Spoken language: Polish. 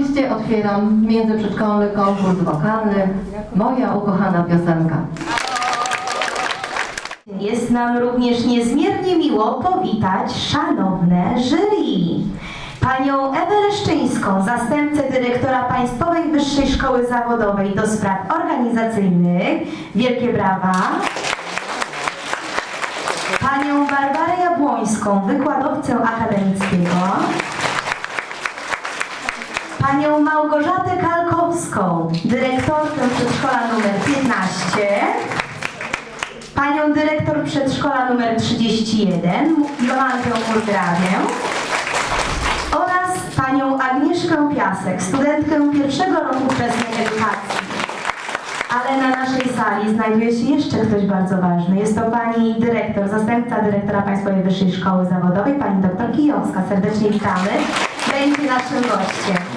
Uroczyście otwieram międzyprzedszkolny konkurs wokalny Moja ukochana piosenka. Jest nam również niezmiernie miło powitać szanowne jury. Panią Ewę Leszczyńską, zastępcę dyrektora Państwowej Wyższej Szkoły Zawodowej do spraw organizacyjnych. Wielkie brawa. Panią Barbarę Jabłońską, wykładowcę akademickiego. Panią Małgorzatę Kalkowską, dyrektorkę przedszkola numer 15. Panią dyrektor przedszkola numer 31, Jolantę Murdrawię oraz panią Agnieszkę Piasek, studentkę pierwszego roku wczesnej edukacji. Ale na naszej sali znajduje się jeszcze ktoś bardzo ważny. Jest to pani dyrektor, zastępca dyrektora Państwowej Wyższej Szkoły Zawodowej, pani doktor Kijowska. Serdecznie witamy. Będzie naszym gościem.